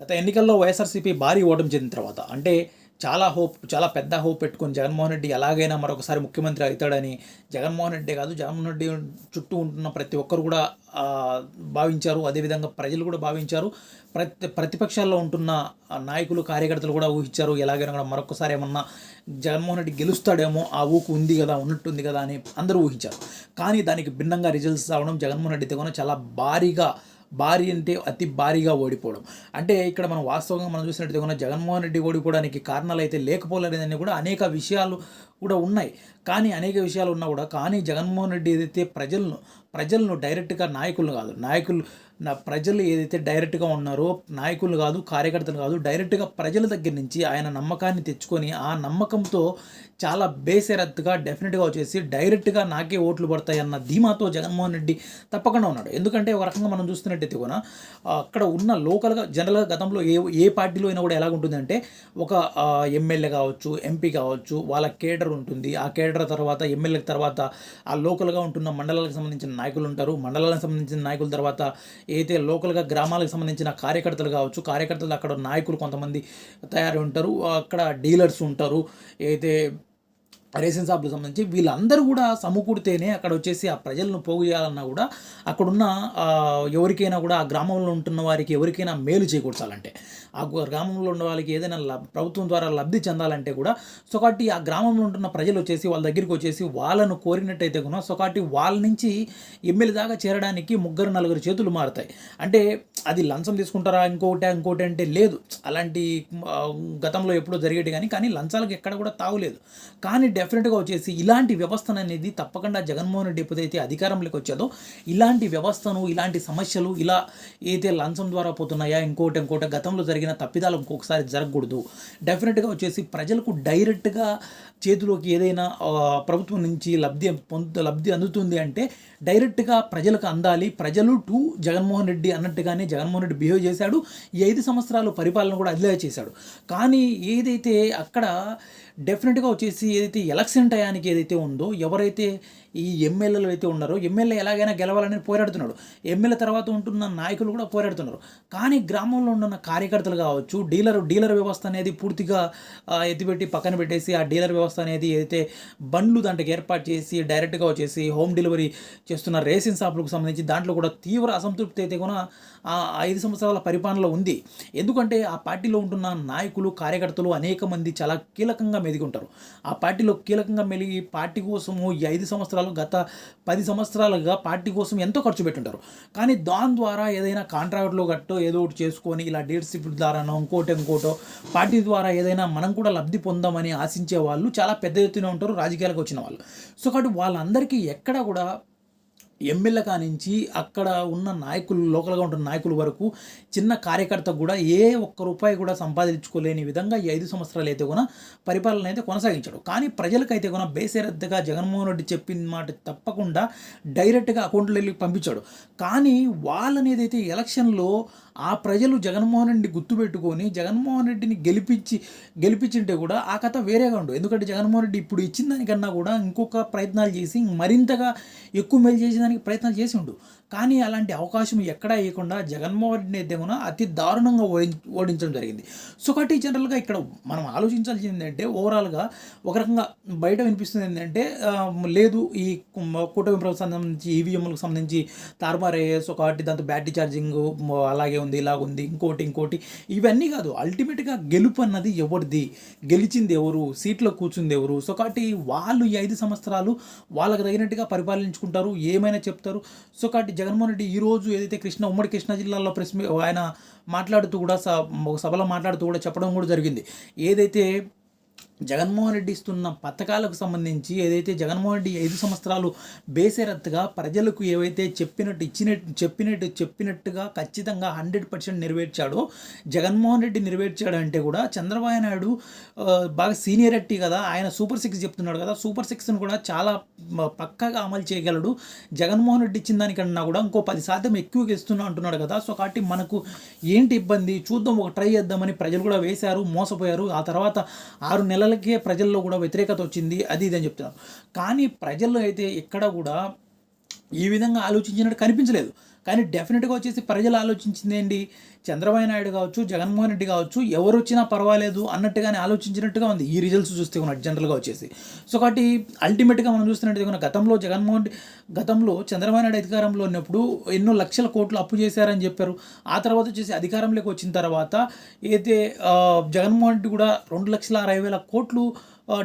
గత ఎన్నికల్లో వైఎస్ఆర్సీపీ భారీ ఓటమి చెందిన తర్వాత అంటే చాలా హోప్ చాలా పెద్ద హోప్ పెట్టుకొని జగన్మోహన్ రెడ్డి ఎలాగైనా మరొకసారి ముఖ్యమంత్రి అవుతాడని జగన్మోహన్ రెడ్డి కాదు జగన్మోహన్ రెడ్డి చుట్టూ ఉంటున్న ప్రతి ఒక్కరు కూడా భావించారు. అదేవిధంగా ప్రజలు కూడా భావించారు. ప్రతి ప్రతిపక్షాల్లో ఉంటున్న నాయకులు కార్యకర్తలు కూడా ఊహించారు. ఎలాగైనా కూడా మరొకసారి ఏమన్నా జగన్మోహన్ రెడ్డి గెలుస్తాడేమో ఆ ఊకు ఉంది కదా ఉన్నట్టుంది కదా అని అందరూ ఊహించారు. కానీ దానికి భిన్నంగా రిజల్ట్స్ రావడం జగన్మోహన్ రెడ్డి దగ్గర చాలా భారీగా భారీ అంటే అతి భారీగా ఓడిపోవడం. అంటే ఇక్కడ మనం వాస్తవంగా మనం చూసినట్టుగా జగన్మోహన్ రెడ్డి ఓడిపోవడానికి కారణాలు అయితే లేకపోలేదని కూడా అనేక విషయాలు కూడా ఉన్నాయి. కానీ అనేక విషయాలు ఉన్నా కూడా కానీ జగన్మోహన్ రెడ్డి ఏదైతే ప్రజలను ప్రజలను డైరెక్ట్గా నాయకులు కాదు నాయకులు నా ప్రజలు ఏదైతే డైరెక్ట్గా ఉన్నారో నాయకులు కాదు కార్యకర్తలు కాదు డైరెక్ట్గా ప్రజల దగ్గర నుంచి ఆయన నమ్మకాన్ని తెచ్చుకొని ఆ నమ్మకంతో చాలా బేసరత్తుగా డెఫినెట్గా వచ్చేసి డైరెక్ట్గా నాకే ఓట్లు పడతాయన్న ధీమాతో జగన్మోహన్ రెడ్డి తప్పకుండా ఉన్నాడు. ఎందుకంటే ఒక రకంగా మనం చూస్తున్నట్టయితే కూడా అక్కడ ఉన్న లోకల్గా జనరల్గా గతంలో ఏ ఏ పార్టీలో అయినా కూడా ఎలాగుంటుందంటే ఒక ఎమ్మెల్యే కావచ్చు ఎంపీ కావచ్చు వాళ్ళ కేడర్ ఉంటుంది. ఆ కేడర్ తర్వాత ఎమ్మెల్యే తర్వాత ఆ లోకల్గా ఉంటున్న మండలాలకు సంబంధించిన నాయకులు ఉంటారు. మండలాలకు సంబంధించిన నాయకుల తర్వాత ఏదైతే లోకల్గా గ్రామాలకు సంబంధించిన కార్యకర్తలు కావచ్చు కార్యకర్తలు అక్కడ నాయకులు కొంతమంది తయారై ఉంటారు. అక్కడ డీలర్స్ ఉంటారు. ఏదైతే రేషన్ షాప్లకు సంబంధించి వీళ్ళందరూ కూడా సమకూడితేనే అక్కడ వచ్చేసి ఆ ప్రజలను పోగు చేయాలన్నా కూడా అక్కడున్న ఎవరికైనా కూడా ఆ గ్రామంలో ఉంటున్న వారికి ఎవరికైనా మేలు చేకూర్చాలంటే. ఆ గ్రామంలో ఉన్న వాళ్ళకి ఏదైనా లబ్ ప్రభుత్వం ద్వారా లబ్ధి చెందాలంటే కూడా సో కాబట్టి ఆ గ్రామంలో ఉంటున్న ప్రజలు వచ్చేసి వాళ్ళ దగ్గరికి వచ్చేసి వాళ్ళను కోరినట్టయితే కూడా సో కాబట్టి వాళ్ళ నుంచి ఎమ్మెల్యే దాకా చేరడానికి ముగ్గురు నలుగురు చేతులు మారుతాయి. అంటే అది లంచం తీసుకుంటారా ఇంకోటి ఇంకోటి అంటే లేదు. అలాంటి గతంలో ఎప్పుడో జరిగేది కానీ కానీ లంచాలకు ఎక్కడ కూడా తావులేదు కానీ డెఫినెట్గా వచ్చేసి ఇలాంటి వ్యవస్థను అనేది తప్పకుండా జగన్మోహన్ రెడ్డి ఎప్పుడైతే అధికారంలోకి వచ్చేదో ఇలాంటి వ్యవస్థను ఇలాంటి సమస్యలు ఇలా ఏదైతే లంచం ద్వారా పోతున్నాయా ఇంకోటి ఇంకోటి గతంలో జరిగిన తప్పిదాలు ఇంకొకసారి జరగకూడదు. డెఫినెట్గా వచ్చేసి ప్రజలకు డైరెక్ట్గా చేతిలోకి ఏదైనా ప్రభుత్వం నుంచి లబ్ధి పొందు లబ్ధి అందుతుంది అంటే డైరెక్ట్గా ప్రజలకు అందాలి. ప్రజలు టు జగన్మోహన్ రెడ్డి అన్నట్టుగానే జగన్మోహన్ రెడ్డి బిహేవ్ చేశాడు ఈ ఐదు సంవత్సరాలు పరిపాలన కూడా అదిలే చేశాడు. కానీ ఏదైతే అక్కడ డెఫినెట్గా వచ్చేసి ఏదైతే ఎలక్షన్ టయానికి ఏదైతే ఉందో ఎవరైతే ఈ ఎమ్మెల్యేలు అయితే ఉన్నారో ఎమ్మెల్యే ఎలాగైనా గెలవాలని పోరాడుతున్నాడు. ఎమ్మెల్యే తర్వాత ఉంటున్న నాయకులు కూడా పోరాడుతున్నారు. కానీ గ్రామంలో ఉన్న కార్యకర్తలు కావచ్చు డీలర్ డీలర్ వ్యవస్థ అనేది పూర్తిగా ఎత్తిపెట్టి పక్కన పెట్టేసి ఆ డీలర్ వ్యవస్థ అనేది ఏదైతే బండ్లు దాంట్లోకి ఏర్పాటు చేసి డైరెక్ట్గా వచ్చేసి హోమ్ డెలివరీ చేస్తున్న రేసింగ్ షాపులకు సంబంధించి దాంట్లో కూడా తీవ్ర అసంతృప్తి అయితే కూడా ఆ ఐదు సంవత్సరాల పరిపాలనలో ఉంది. ఎందుకంటే ఆ పార్టీలో ఉంటున్న నాయకులు కార్యకర్తలు అనేక మంది చాలా కీలకంగా ఎదిగి ఉంటారు ఆ పార్టీలో కీలకంగా మెలిగి పార్టీ కోసము ఈ ఐదు సంవత్సరాలు గత పది సంవత్సరాలుగా పార్టీ కోసం ఎంతో ఖర్చు పెట్టుంటారు. కానీ దాని ద్వారా ఏదైనా కాంట్రాక్ట్లో గట్టో ఏదో ఒకటి చేసుకొని ఇలా డీలర్షిప్ ద్వారానో ఇంకోటి ఇంకోటో పార్టీ ద్వారా ఏదైనా మనం కూడా లబ్ధి పొందామని ఆశించే వాళ్ళు చాలా పెద్ద ఎత్తున ఉంటారు రాజకీయాలకు వచ్చిన వాళ్ళు. సో కాబట్టి వాళ్ళందరికీ ఎక్కడ కూడా ఎమ్మెల్యే కానించి అక్కడ ఉన్న నాయకులు లోకల్గా ఉంటున్న నాయకుల వరకు చిన్న కార్యకర్త కూడా ఏ ఒక్క రూపాయి కూడా సంపాదించుకోలేని విధంగా ఈ ఐదు సంవత్సరాలు అయితే కూడా పరిపాలన అయితే కొనసాగించాడు. కానీ ప్రజలకైతే కూడా బేసరద్దగా జగన్మోహన్ రెడ్డి చెప్పిన మాట తప్పకుండా డైరెక్ట్గా అకౌంట్లో వెళ్ళి పంపించాడు. కానీ వాళ్ళనేదైతే ఎలక్షన్లో ఆ ప్రజలు జగన్మోహన్ రెడ్డి గుర్తుపెట్టుకొని జగన్మోహన్ రెడ్డిని గెలిపించి గెలిపించింటే కూడా ఆ కథ వేరేగా ఉండు ఎందుకంటే జగన్మోహన్ రెడ్డి ఇప్పుడు ఇచ్చిన దానికన్నా కూడా ఇంకొక ప్రయత్నాలు చేసి మరింతగా ఎక్కువ మేలు చేసేదానికి ప్రయత్నాలు చేసి ఉండు. కానీ అలాంటి అవకాశం ఎక్కడా ఇవ్వకుండా జగన్మోహన్ రెడ్డి అయితే కూడా అతి దారుణంగా ఓడి ఓడించడం జరిగింది. సో కాబట్టి జనరల్గా ఇక్కడ మనం ఆలోచించాల్సింది ఏంటంటే ఓవరాల్గా ఒక రకంగా బయట వినిపిస్తుంది ఏంటంటే లేదు ఈ కూటమి ప్రభుత్వం సంబంధించి ఈవీఎంలకు సంబంధించి సో ఒకటి దాంతో బ్యాటరీ ఛార్జింగ్ అలాగే ఉంది ఇలాగుంది ఇంకోటి ఇంకోటి ఇవన్నీ కాదు. అల్టిమేట్గా గెలుపు అన్నది ఎవరిది? గెలిచింది ఎవరు? సీట్లో కూర్చుంది ఎవరు? సో కాబట్టి వాళ్ళు ఈ ఐదు సంవత్సరాలు వాళ్ళకి తగినట్టుగా పరిపాలించుకుంటారు ఏమైనా చెప్తారు? సో కాబట్టి జగన్మోహన్ రెడ్డి ఈ రోజు ఏదైతే కృష్ణ ఉమ్మడి కృష్ణా జిల్లాలో ప్రెస్ ఆయన మాట్లాడుతూ కూడా స- సభలో మాట్లాడుతూ కూడా చెప్పడం కూడా జరిగింది. ఏదైతే జగన్మోహన్ రెడ్డి ఇస్తున్న పథకాలకు సంబంధించి ఏదైతే జగన్మోహన్ రెడ్డి ఐదు సంవత్సరాలు బేసేరత్తుగా ప్రజలకు ఏవైతే చెప్పినట్టు ఇచ్చినట్టు చెప్పినట్టు చెప్పినట్టుగా ఖచ్చితంగా హండ్రెడ్ పర్సెంట్ నెరవేర్చాడో జగన్మోహన్ రెడ్డి నెరవేర్చాడంటే కూడా చంద్రబాబు నాయుడు బాగా సీనియరిటీ కదా ఆయన సూపర్ సిక్స్ చెప్తున్నాడు కదా సూపర్ సిక్స్ని కూడా చాలా పక్కగా అమలు చేయగలడు. జగన్మోహన్ రెడ్డి ఇచ్చిన దానికన్నా కూడా ఇంకో పది శాతం ఎక్కువగా ఇస్తున్నా అంటున్నాడు కదా. సో కాబట్టి మనకు ఏంటి ఇబ్బంది? చూద్దాం ఒక ట్రై చేద్దామని ప్రజలు కూడా వేశారు మోసపోయారు. ఆ తర్వాత ఆరు పిల్లలకే ప్రజల్లో కూడా వ్యతిరేకత వచ్చింది అది ఇది అని చెప్తున్నారు. కానీ ప్రజల్లో అయితే ఎక్కడ కూడా ఈ విధంగా ఆలోచించినట్టు కనిపించలేదు. కానీ డెఫినెట్గా వచ్చేసి ప్రజలు ఆలోచించింది ఏంటి? చంద్రబాబు నాయుడు కావచ్చు జగన్మోహన్ రెడ్డి కావచ్చు ఎవరు వచ్చినా పర్వాలేదు అన్నట్టుగానే ఆలోచించినట్టుగా ఉంది. ఈ రిజల్ట్స్ చూస్తే ఉన్నట్టు జనరల్గా వచ్చేసి. సో కాబట్టి అల్టిమేట్గా మనం చూస్తున్నట్టు ఉన్న గతంలో జగన్మోహన్ గతంలో చంద్రబాబు నాయుడు అధికారంలో ఉన్నప్పుడు ఎన్నో లక్షల కోట్లు అప్పు చేశారని చెప్పారు. ఆ తర్వాత వచ్చేసి అధికారంలోకి వచ్చిన తర్వాత అయితే జగన్మోహన్ రెడ్డి కూడా రెండు లక్షల అరవై వేల కోట్లు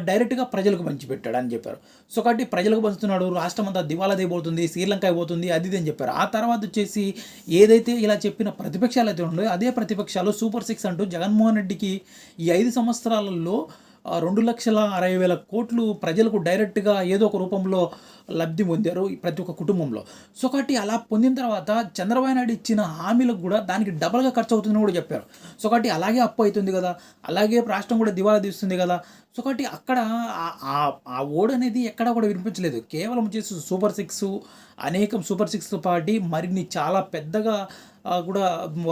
డైరెక్ట్గా ప్రజలకు పంచిపెట్టాడు అని చెప్పారు. సో కాబట్టి ప్రజలకు పంచుతున్నాడు రాష్ట్రం అంతా దివాలా దిగిపోతుంది శ్రీలంక అయిపోతుంది అది ఇది అని చెప్పారు. ఆ తర్వాత వచ్చేసి ఏదైతే ఇలా చెప్పిన ప్రతిపక్షాలు అయితే ఉన్నాయో అదే ప్రతిపక్షాలు సూపర్ సిక్స్ అంటూ జగన్మోహన్ రెడ్డికి ఈ ఐదు సంవత్సరాలలో రెండు లక్షల అరవై వేల కోట్లు ప్రజలకు డైరెక్ట్గా ఏదో ఒక రూపంలో లబ్ధి పొందారు ప్రతి ఒక్క కుటుంబంలో. సో కాబట్టి అలా పొందిన తర్వాత చంద్రబాబు నాయుడు ఇచ్చిన హామీలకు కూడా దానికి డబల్గా ఖర్చు అవుతుందని కూడా చెప్పారు. సో కాబట్టి అలాగే అప్పు అవుతుంది కదా అలాగే రాష్ట్రం కూడా దివాలా తీస్తుంది కదా. సో కాబట్టి అక్కడ ఆ- ఆ- ఓడ్ అనేది ఎక్కడ కూడా వినిపించలేదు. కేవలం వచ్చేసి సూపర్ సిక్స్ అనేకం సూపర్ సిక్స్తో పాటి మరిన్ని చాలా పెద్దగా కూడా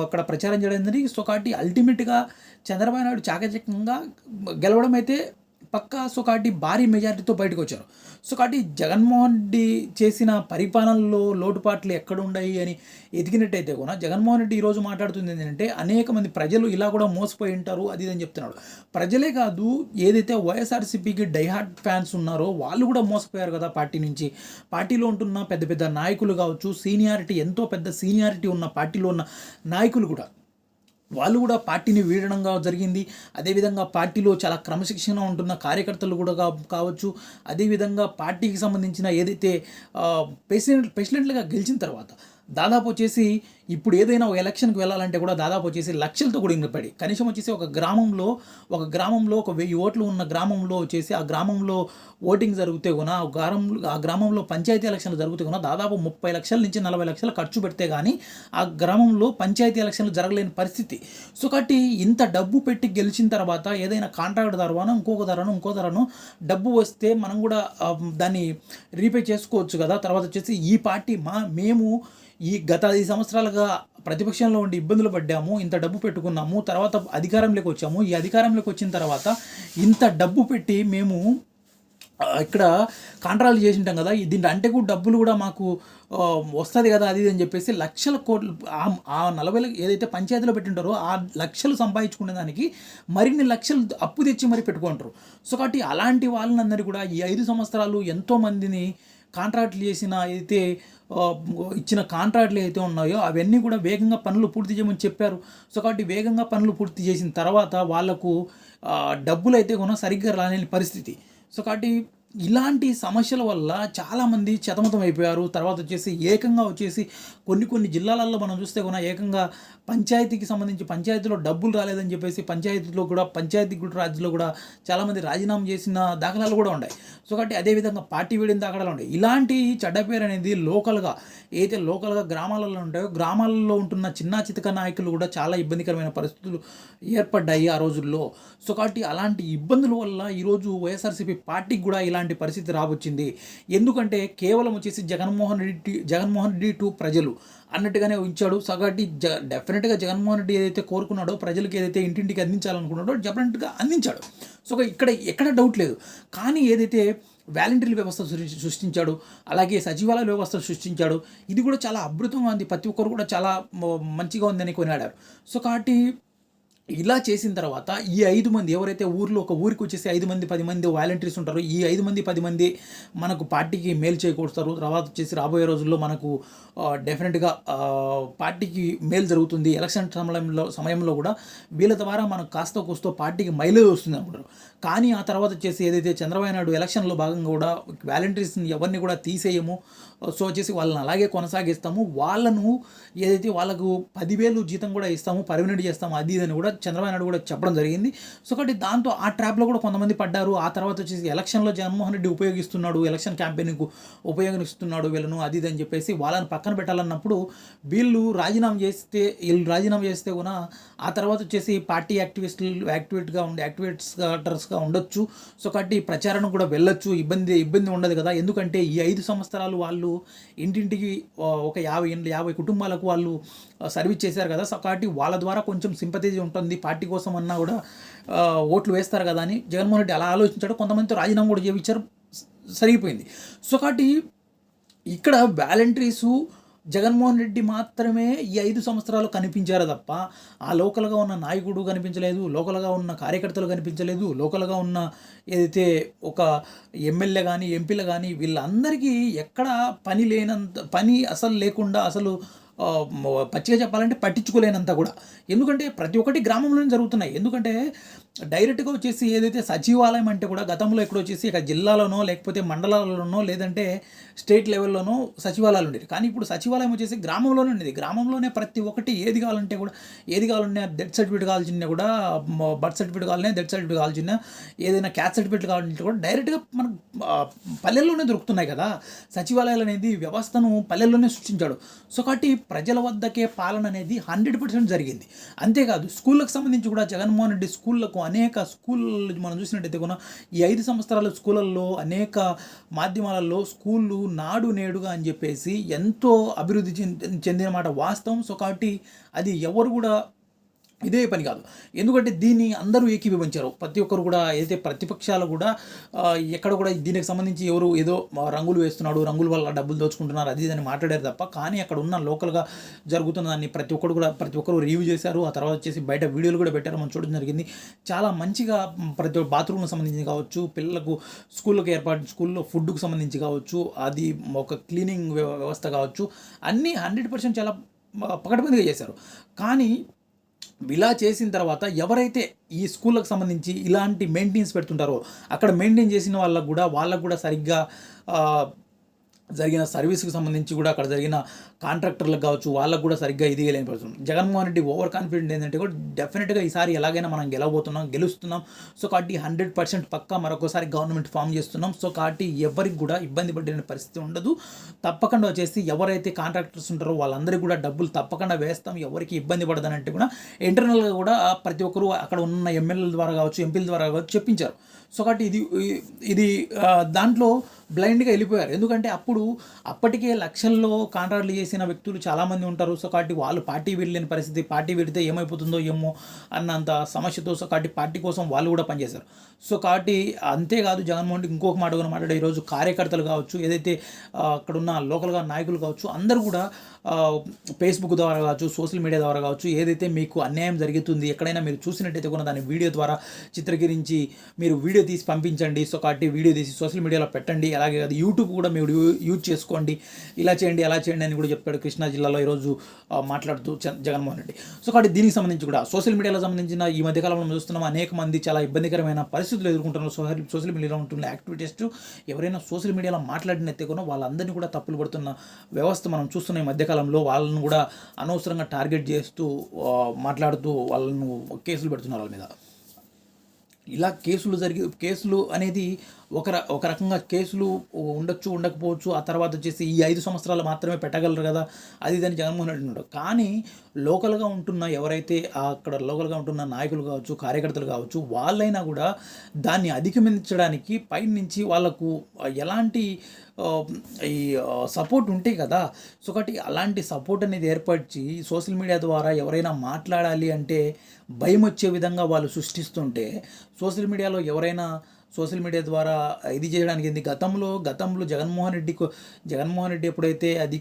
అక్కడ ప్రచారం చేయడం జరిగింది. సో కాబట్టి అల్టిమేట్గా చంద్రబాబు నాయుడు చాకచక్యంగా గెలవడం అయితే పక్కా సో కాబట్టి భారీ మెజారిటీతో బయటకు వచ్చారు సో కాబట్టి జగన్మోహన్ రెడ్డి చేసిన పరిపాలనలో లోటుపాట్లు ఎక్కడ ఉన్నాయి అని ఎదిగినట్టయితే కూడా జగన్మోహన్ రెడ్డి ఈరోజు మాట్లాడుతుంది ఏంటంటే అనేక మంది ప్రజలు ఇలా కూడా మోసపోయి ఉంటారు అది ఇది అని చెప్తున్నాడు ప్రజలే కాదు ఏదైతే వైఎస్ఆర్సీపీకి డైహార్ట్ ఫ్యాన్స్ ఉన్నారో వాళ్ళు కూడా మోసపోయారు కదా పార్టీ నుంచి. పార్టీలో ఉంటున్న పెద్ద పెద్ద నాయకులు కావచ్చు సీనియారిటీ ఎంతో పెద్ద సీనియారిటీ ఉన్న పార్టీలో ఉన్న నాయకులు కూడా వాళ్ళు కూడా పార్టీని వీడడంగా జరిగింది. అదేవిధంగా పార్టీలో చాలా క్రమశిక్షణ ఉంటున్న కార్యకర్తలు కూడా కావచ్చు. అదేవిధంగా పార్టీకి సంబంధించిన ఏదైతే ప్రెసిడెంట్ ప్రెసిడెంట్లుగా గెలిచిన తర్వాత దాదాపు వచ్చేసి ఇప్పుడు ఏదైనా ఒక ఎలక్షన్కి వెళ్ళాలంటే కూడా దాదాపు వచ్చేసి లక్షలతో కూడా ఇంగపడి కనీసం వచ్చేసి ఒక గ్రామంలో ఒక గ్రామంలో ఒక వెయ్యి ఓట్లు ఉన్న గ్రామంలో వచ్చేసి ఆ గ్రామంలో ఓటింగ్ జరిగితే కూడా ఆ గ్రామంలో ఆ గ్రామంలో పంచాయతీ ఎలక్షన్లు జరిగితే కూడా దాదాపు ముప్పై లక్షల నుంచి నలభై లక్షలు ఖర్చు పెడితే కానీ ఆ గ్రామంలో పంచాయతీ ఎలక్షన్లు జరగలేని పరిస్థితి. సో కాబట్టి ఇంత డబ్బు పెట్టి గెలిచిన తర్వాత ఏదైనా కాంట్రాక్ట్ ధరవానో ఇంకొక ధరను ఇంకో ధరను డబ్బు వస్తే మనం కూడా దాన్ని రీపే చేసుకోవచ్చు కదా. తర్వాత వచ్చేసి ఈ పార్టీ మా మేము ఈ గత ఐదు సంవత్సరాలుగా ప్రతిపక్షంలో ఉండి ఇబ్బందులు పడ్డాము ఇంత డబ్బు పెట్టుకున్నాము తర్వాత అధికారంలోకి వచ్చాము. ఈ అధికారంలోకి వచ్చిన తర్వాత ఇంత డబ్బు పెట్టి మేము ఇక్కడ కాంట్రాక్ట్ చేసి ఉంటాం కదా ఈ దీంట్లో అంటే కూడా డబ్బులు కూడా మాకు వస్తుంది కదా అది అని చెప్పేసి లక్షల కోట్లు ఆ- నలభై ఏదైతే పంచాయతీలో పెట్టింటారో ఆ లక్షలు సంపాదించుకునే దానికి మరిన్ని లక్షలు అప్పు తెచ్చి మరి పెట్టుకుంటారు. సో కాబట్టి అలాంటి వాళ్ళందరినీ కూడా ఈ ఐదు సంవత్సరాలు ఎంతోమందిని కాంట్రాక్ట్లు చేసిన అయితే ఇచ్చిన కాంట్రాక్ట్లు అయితే ఉన్నాయో అవన్నీ కూడా వేగంగా పనులు పూర్తి చేయమని చెప్పారు. సో కాబట్టి వేగంగా పనులు పూర్తి చేసిన తర్వాత వాళ్ళకు డబ్బులు అయితే కూడా సరిగ్గా రాలేని పరిస్థితి. సో కాబట్టి ఇలాంటి సమస్యల వల్ల చాలామంది చతమతం అయిపోయారు. తర్వాత వచ్చేసి ఏకంగా వచ్చేసి కొన్ని కొన్ని జిల్లాలలో మనం చూస్తే కూడా ఏకంగా పంచాయతీకి సంబంధించి పంచాయతీలో డబ్బులు రాలేదని చెప్పేసి పంచాయతీలో కూడా పంచాయతీ కూడా రాజ్యంలో కూడా చాలామంది రాజీనామా చేసిన దాఖలాలు కూడా ఉన్నాయి. సో కాబట్టి అదేవిధంగా పార్టీ వీడిన దాఖలాలు ఉన్నాయి. ఇలాంటి చెడ్డ పేరు అనేది లోకల్గా ఏదైతే లోకల్గా గ్రామాలలో ఉంటాయో గ్రామాలలో ఉంటున్న చిన్న చితక నాయకులు కూడా చాలా ఇబ్బందికరమైన పరిస్థితులు ఏర్పడ్డాయి ఆ రోజుల్లో. సో కాబట్టి అలాంటి ఇబ్బందుల వల్ల ఈరోజు వైఎస్ఆర్సీపీ పార్టీకి కూడా ఇలా ఇలాంటి పరిస్థితి రావచ్చింది. ఎందుకంటే కేవలం వచ్చేసి జగన్మోహన్ రెడ్డి జగన్మోహన్ రెడ్డి టు ప్రజలు అన్నట్టుగానే ఉంచాడు. సో కాబట్టి జ డెఫినెట్గా జగన్మోహన్ రెడ్డి ఏదైతే కోరుకున్నాడో ప్రజలకి ఏదైతే ఇంటింటికి అందించాలనుకున్నాడో డెఫినెట్గా అందించాడు. సో ఇక్కడ ఎక్కడ డౌట్ లేదు. కానీ ఏదైతే వాలంటీర్ వ్యవస్థ సృష్టించాడు అలాగే సచివాలయ వ్యవస్థ సృష్టించాడు ఇది కూడా చాలా అద్భుతంగా ఉంది. ప్రతి ఒక్కరు కూడా చాలా మంచిగా ఉందని కొనియాడారు. సో కాబట్టి ఇలా చేసిన తర్వాత ఈ ఐదు మంది ఎవరైతే ఊర్లో ఒక ఊరికి వచ్చేసి ఐదు మంది పది మంది వాలంటీర్స్ ఉంటారో ఈ ఐదు మంది పది మంది మనకు పార్టీకి మేలు చేకూరుస్తారు తర్వాత వచ్చేసి రాబోయే రోజుల్లో మనకు డెఫినెట్గా పార్టీకి మేలు జరుగుతుంది. ఎలక్షన్ సమయంలో సమయంలో కూడా వీళ్ళ ద్వారా మనకు కాస్త కూస్తో పార్టీకి మైలేజ్ వస్తుంది అనుకుంటారు. కానీ ఆ తర్వాత వచ్చేసి ఏదైతే చంద్రబాబు నాయుడు ఎలక్షన్లో భాగంగా కూడా వాలంటీర్స్ని ఎవరిని కూడా తీసేయము. సో వచ్చేసి వాళ్ళని అలాగే కొనసాగిస్తాము. వాళ్ళను ఏదైతే వాళ్ళకు పదివేలు జీతం కూడా ఇస్తాము పర్మినెంట్ చేస్తాము అది ఇది అని కూడా చంద్రబాబు నాయుడు కూడా చెప్పడం జరిగింది. సో కాబట్టి దాంతో ఆ ట్రాప్లో కూడా కొంతమంది పడ్డారు. ఆ తర్వాత వచ్చేసి ఎలక్షన్లో జగన్మోహన్ రెడ్డి ఉపయోగిస్తున్నాడు ఎలక్షన్ క్యాంపెయిన్కు ఉపయోగిస్తున్నాడు వీళ్ళను అది ఇది అని చెప్పేసి వాళ్ళని పక్కన పెట్టాలన్నప్పుడు వీళ్ళు రాజీనామా చేస్తే వీళ్ళు రాజీనామా చేస్తే కూడా ఆ తర్వాత వచ్చేసి పార్టీ యాక్టివిస్టులు యాక్టివేట్గా ఉండే యాక్టివేటర్స్గా ఉండొచ్చు. సో కాబట్టి ప్రచారం కూడా వెళ్ళొచ్చు. ఇబ్బంది ఇబ్బంది ఉండదు కదా. ఎందుకంటే ఈ ఐదు సంవత్సరాలు వాళ్ళు ఇంటింటికి ఒక యాభై యాభై కుటుంబాలకు వాళ్ళు సర్వీస్ చేశారు కదా. సో కాబట్టి వాళ్ళ ద్వారా కొంచెం సింపతి ఉంటుంది. పార్టీ కోసం అన్నా కూడా ఓట్లు వేస్తారు కదా అని జగన్మోహన్ రెడ్డి అలా ఆలోచించాడు. కొంతమందితో రాజీనామా కూడా చేయించారు సరిగిపోయింది. సో కాబట్టి ఇక్కడ వాలంటీర్సు జగన్మోహన్ రెడ్డి మాత్రమే ఈ ఐదు సంవత్సరాలు కనిపించారు తప్ప ఆ లోకల్గా ఉన్న నాయకుడు కనిపించలేదు లోకల్గా ఉన్న కార్యకర్తలు కనిపించలేదు లోకల్గా ఉన్న ఏదైతే ఒక ఎమ్మెల్యే కానీ ఎంపీలు కానీ వీళ్ళందరికీ ఎక్కడ పని లేనంత పని అసలు లేకుండా అసలు పచ్చిగా చెప్పాలంటే పట్టించుకోలేనంత కూడా. ఎందుకంటే ప్రతి ఒక్కటి గ్రామంలోనే జరుగుతున్నాయి. ఎందుకంటే డైరెక్ట్గా వచ్చేసి ఏదైతే సచివాలయం అంటే కూడా గతంలో ఎక్కడ వచ్చేసి ఇక జిల్లాలోనో లేకపోతే మండలాలలోనో లేదంటే స్టేట్ లెవెల్లోనో సచివాలయాలు ఉండేది కానీ ఇప్పుడు సచివాలయం వచ్చేసి గ్రామంలోనే ఉండేది. గ్రామంలోనే ప్రతి ఒక్కటి ఏది కావాలంటే కూడా ఏది కావాలన్నా డెత్ సర్టిఫికేట్ కావాల్సిన కూడా బర్త్ సర్టిఫికేట్ కావాలన్నా డెత్ సర్టిఫికేట్ కావాల్సిన ఏదైనా క్యాస్ట్ సర్టిఫికేట్ కావాలంటే కూడా డైరెక్ట్గా మనకు పల్లెల్లోనే దొరుకుతున్నాయి కదా. సచివాలయాలు అనేది వ్యవస్థను పల్లెల్లోనే సృష్టించాడు. సో కాబట్టి ప్రజల వద్దకే పాలన అనేది హండ్రెడ్ పర్సెంట్ జరిగింది. అంతేకాదు స్కూళ్ళకు సంబంధించి కూడా జగన్మోహన్ రెడ్డి స్కూళ్ళకు అనేక స్కూల్ మనం చూసినట్టయితే కూడా ఈ ఐదు సంవత్సరాల స్కూళ్ళల్లో అనేక మాధ్యమాలలో స్కూళ్ళు నాడు నేడుగా అని చెప్పేసి ఎంతో అభివృద్ధి చెంది- చెందిన మాట. వాస్తవం సో కాబట్టి అది ఎవరు కూడా ఇదే పని కాదు. ఎందుకంటే దీన్ని అందరూ ఏకీభవించారు. ప్రతి ఒక్కరు కూడా ఏదైతే ప్రతిపక్షాలు కూడా ఎక్కడ కూడా దీనికి సంబంధించి ఎవరు ఏదో రంగులు వేస్తున్నాడు రంగుల వల్ల డబ్బులు దోచుకుంటున్నారు అది ఇదని మాట్లాడారు తప్ప కానీ అక్కడ ఉన్న లోకల్గా జరుగుతున్న దాన్ని ప్రతి ఒక్కరు కూడా ప్రతి ఒక్కరు రివ్యూ చేశారు. ఆ తర్వాత వచ్చేసి బయట వీడియోలు కూడా పెట్టారు మనం చూడడం జరిగింది. చాలా మంచిగా ప్రతి ఒక్క బాత్రూమ్కి సంబంధించి కావచ్చు పిల్లలకు స్కూళ్ళకి ఏర్పాటు స్కూల్లో ఫుడ్కు సంబంధించి కావచ్చు అది ఒక క్లీనింగ్ వ్యవ- వ్యవస్థ కావచ్చు అన్నీ హండ్రెడ్ పర్సెంట్ చాలా మ, పకడ్బందీగా చేశారు. కానీ ఇలా చేసిన తర్వాత ఎవరైతే ఈ స్కూళ్ళకు సంబంధించి ఇలాంటి మెయింటెనెన్స్ పెడుతుంటారో అక్కడ మెయింటైన్ చేసిన వాళ్ళకు కూడా వాళ్ళకు కూడా సరిగ్గా జరిగిన సర్వీస్కి సంబంధించి కూడా అక్కడ జరిగిన కాంట్రాక్టర్లకు కావచ్చు వాళ్ళకు కూడా సరిగ్గా ఇది లేనిపడుతుంది జగన్మోహన్ రెడ్డి ఓవర్ కాన్ఫిడెంట్ ఏంటంటే కూడా డెఫినెట్గా ఈసారి ఎలాగైనా మనం గెలవబోతున్నాం గెలుస్తున్నాం. సో కాబట్టి హండ్రెడ్ పర్సెంట్ పక్కా మరొకసారి గవర్నమెంట్ ఫామ్ చేస్తున్నాం. సో కాబట్టి ఎవరికి కూడా ఇబ్బంది పడిన పరిస్థితి ఉండదు. తప్పకుండా వచ్చేసి ఎవరైతే కాంట్రాక్టర్స్ ఉంటారో వాళ్ళందరికీ కూడా డబ్బులు తప్పకుండా వేస్తాం. ఎవరికి ఇబ్బంది పడదనంటే కూడా ఇంటర్నల్గా కూడా ప్రతి ఒక్కరు అక్కడ ఉన్న ఎమ్మెల్యేల ద్వారా కావచ్చు ఎంపీల ద్వారా కావచ్చు చెప్పించారు. సో కాబట్టి ఇది ఇది దాంట్లో బ్లైండ్గా వెళ్ళిపోయారు. ఎందుకంటే అప్పుడు అప్పటికే లక్షల్లో కాంట్రాక్ట్లు చేసిన వ్యక్తులు చాలామంది ఉంటారు. సో కాబట్టి వాళ్ళు పార్టీ వీడలేని పరిస్థితి పార్టీ వెళితే ఏమైపోతుందో ఏమో అన్నంత సమస్యతో సో కాబట్టి పార్టీ కోసం వాళ్ళు కూడా పనిచేశారు. సో కాబట్టి అంతేకాదు జగన్మోహన్ రెడ్డి ఇంకొక మాట కూడా మాట్లాడే ఈరోజు కార్యకర్తలు కావచ్చు ఏదైతే అక్కడున్న అక్కడ ఉన్న లోకల్గా నాయకులు కావచ్చు అందరూ కూడా ఫేస్బుక్ ద్వారా కావచ్చు సోషల్ మీడియా ద్వారా కావచ్చు ఏదైతే మీకు అన్యాయం జరుగుతుంది ఎక్కడైనా మీరు చూసినట్టయితే కూడా దాన్ని వీడియో ద్వారా చిత్రీకరించి మీరు వీడియో తీసి పంపించండి. సో కాబట్టి వీడియో తీసి సోషల్ మీడియాలో పెట్టండి. అలాగే అది యూట్యూబ్ కూడా మీరు యూజ్ చేసుకోండి. ఇలా చేయండి అలా చేయండి అని కూడా చెప్పాడు కృష్ణా జిల్లాలో ఈరోజు మాట్లాడుతూ జగన్మోహన్ రెడ్డి. సో కాబట్టి దీనికి సంబంధించి కూడా సోషల్ మీడియాలో సంబంధించిన ఈ మధ్యకాలంలో చూస్తున్నాం అనేక మంది చాలా ఇబ్బందికరమైన పరిస్థితులు ఎదుర్కొంటున్నారు. సోషల్ సోషల్ మీడియాలో ఉంటున్న యాక్టివిటీస్ ఎవరైనా సోషల్ మీడియాలో మాట్లాడినైతే కూడా వాళ్ళందరినీ కూడా తప్పులు పడుతున్న వ్యవస్థ మనం చూస్తున్నాం ఈ మధ్యకాలంలో వాళ్ళను కూడా అనవసరంగా టార్గెట్ చేస్తూ మాట్లాడుతూ వాళ్ళను కేసులు పెడుతున్నారు వాళ్ళ మీద. ఇలా కేసులు జరిగి కేసులు అనేది ఒక ఒక రకంగా కేసులు ఉండొచ్చు ఉండకపోవచ్చు ఆ తర్వాత వచ్చేసి ఈ ఐదు సంవత్సరాలు మాత్రమే పెట్టగలరు కదా అది దాన్ని జగన్మోహన్ రెడ్డి ఉన్నాడు కానీ లోకల్గా ఉంటున్న ఎవరైతే అక్కడ లోకల్గా ఉంటున్న నాయకులు కావచ్చు కార్యకర్తలు కావచ్చు వాళ్ళైనా కూడా దాన్ని అధిగమించడానికి పై నుంచి వాళ్ళకు ఎలాంటి ఈ సపోర్ట్ ఉంటాయి కదా. సో ఒకటి అలాంటి సపోర్ట్ అనేది ఏర్పరిచి సోషల్ మీడియా ద్వారా ఎవరైనా మాట్లాడాలి అంటే భయం వచ్చే విధంగా వాళ్ళు సృష్టిస్తుంటే సోషల్ మీడియాలో ఎవరైనా సోషల్ మీడియా ద్వారా ఇది చేయడానికి ఏంది? గతంలో గతంలో జగన్మోహన్ రెడ్డి జగన్మోహన్ రెడ్డి ఎప్పుడైతే అది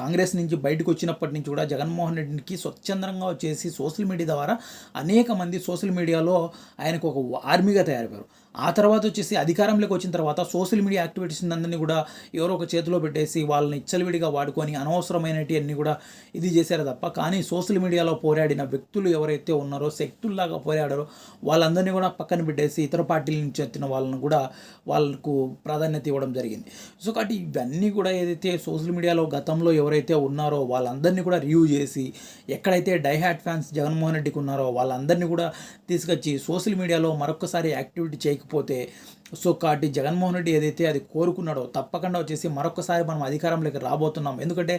కాంగ్రెస్ నుంచి బయటకు వచ్చినప్పటి నుంచి కూడా జగన్మోహన్ రెడ్డికి స్వచ్ఛందంగా వచ్చేసి సోషల్ మీడియా ద్వారా అనేక మంది సోషల్ మీడియాలో ఆయనకు ఒక ఆర్మీగా తయారైపోయారు. ఆ తర్వాత వచ్చేసి అధికారంలోకి వచ్చిన తర్వాత సోషల్ మీడియా యాక్టివిటీస్ అందరినీ కూడా ఎవరో ఒక చేతిలో పెట్టేసి వాళ్ళని ఇచ్చలవిడిగా వాడుకొని అనవసరమైనవి అన్నీ కూడా ఇది చేశారు తప్ప కానీ సోషల్ మీడియాలో పోరాడిన వ్యక్తులు ఎవరైతే ఉన్నారో శక్తుల్లాగా పోరాడారో వాళ్ళందరినీ కూడా పక్కన పెట్టేసి ఇతర పార్టీల చెత్తిన వాళ్ళను వాళ్ళని కూడా వాళ్ళకు ప్రాధాన్యత ఇవ్వడం జరిగింది. సో కాబట్టి ఇవన్నీ కూడా ఏదైతే సోషల్ మీడియాలో గతంలో ఎవరైతే ఉన్నారో వాళ్ళందరినీ కూడా రివ్యూ చేసి ఎక్కడైతే డైహాట్ ఫ్యాన్స్ జగన్మోహన్ రెడ్డికి ఉన్నారో వాళ్ళందరినీ కూడా తీసుకొచ్చి సోషల్ మీడియాలో మరొకసారి యాక్టివిటీ చేయకపోతే సో కాబట్టి జగన్మోహన్ రెడ్డి ఏదైతే అది కోరుకున్నాడో తప్పకుండా వచ్చేసి మరొకసారి మనం అధికారంలోకి రాబోతున్నాం. ఎందుకంటే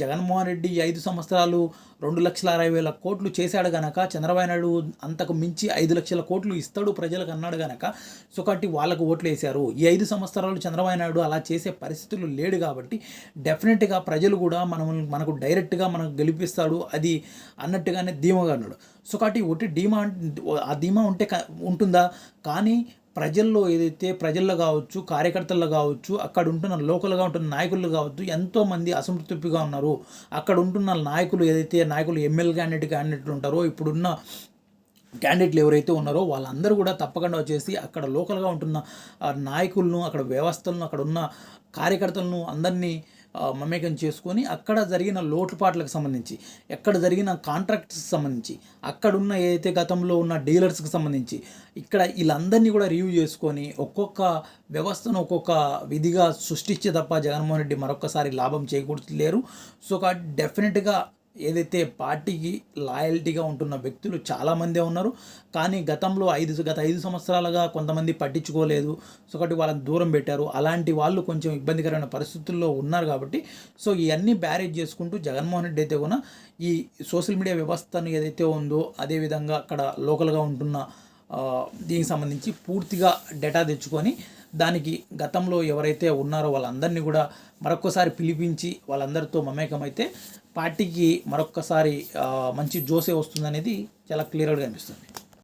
జగన్మోహన్ రెడ్డి ఐదు సంవత్సరాలు రెండు లక్షల అరవై వేల కోట్లు చేశాడు గనక చంద్రబాబు నాయుడు అంతకు మించి ఐదు లక్షల కోట్లు ఇస్తాడు ప్రజలకు అన్నాడు గనక సో కాబట్టి వాళ్ళకు ఓట్లు వేశారు. ఈ ఐదు సంవత్సరాలు చంద్రబాబు నాయుడు అలా చేసే పరిస్థితులు లేడు కాబట్టి డెఫినెట్గా ప్రజలు కూడా మనం మనకు డైరెక్ట్గా మనకు గెలిపిస్తాడు అది అన్నట్టుగానే ధీమాగా అన్నాడు. సో కాబట్టి ఒకటి ధీమా ఆ ధీమా ఉంటే ఉంటుందా? కానీ ప్రజల్లో ఏదైతే ప్రజల్లో కావచ్చు కార్యకర్తల్లో కావచ్చు అక్కడ ఉంటున్న లోకల్గా ఉంటున్న నాయకులు కావచ్చు ఎంతోమంది అసంతృప్తిగా ఉన్నారు. అక్కడ ఉంటున్న నాయకులు ఏదైతే నాయకులు ఎమ్మెల్యే క్యాండిడేట్ క్యాండిడేట్లు ఉంటారో ఇప్పుడున్న క్యాండిడేట్లు ఎవరైతే ఉన్నారో వాళ్ళందరూ కూడా తప్పకుండా వచ్చేసి అక్కడ లోకల్గా ఉంటున్న నాయకులను అక్కడ వ్యవస్థలను అక్కడ ఉన్న కార్యకర్తలను అందరినీ మమేకం చేసుకొని అక్కడ జరిగిన లోటుపాట్లకు సంబంధించి ఎక్కడ జరిగిన కాంట్రాక్ట్స్కి సంబంధించి అక్కడున్న ఏదైతే గతంలో ఉన్న డీలర్స్కి సంబంధించి ఇక్కడ వీళ్ళందరినీ కూడా రివ్యూ చేసుకొని ఒక్కొక్క వ్యవస్థను ఒక్కొక్క విధిగా సృష్టించే తప్ప జగన్మోహన్ రెడ్డి మరొకసారి లాభం చేకూర్చలేరు. సో ఒక డెఫినెట్గా ఏదైతే పార్టీకి లాయల్టీగా ఉంటున్న వ్యక్తులు చాలామందే ఉన్నారు. కానీ గతంలో ఐదు గత ఐదు సంవత్సరాలుగా కొంతమంది పట్టించుకోలేదు. సో ఒకటి వాళ్ళని దూరం పెట్టారు. అలాంటి వాళ్ళు కొంచెం ఇబ్బందికరమైన పరిస్థితుల్లో ఉన్నారు కాబట్టి సో ఇవన్నీ బ్యారేజ్ చేసుకుంటూ జగన్మోహన్ రెడ్డి అయితే కూడా ఈ సోషల్ మీడియా వ్యవస్థను ఏదైతే ఉందో అదేవిధంగా అక్కడ లోకల్గా ఉంటున్న దీనికి సంబంధించి పూర్తిగా డేటా తెచ్చుకొని దానికి గతంలో ఎవరైతే ఉన్నారో వాళ్ళందరినీ కూడా మరొకసారి పిలిపించి వాళ్ళందరితో మమేకమైతే పార్టీకి మరొక్కసారి మంచి జోసే వస్తుందనేది చాలా క్లియర్గా కనిపిస్తుంది.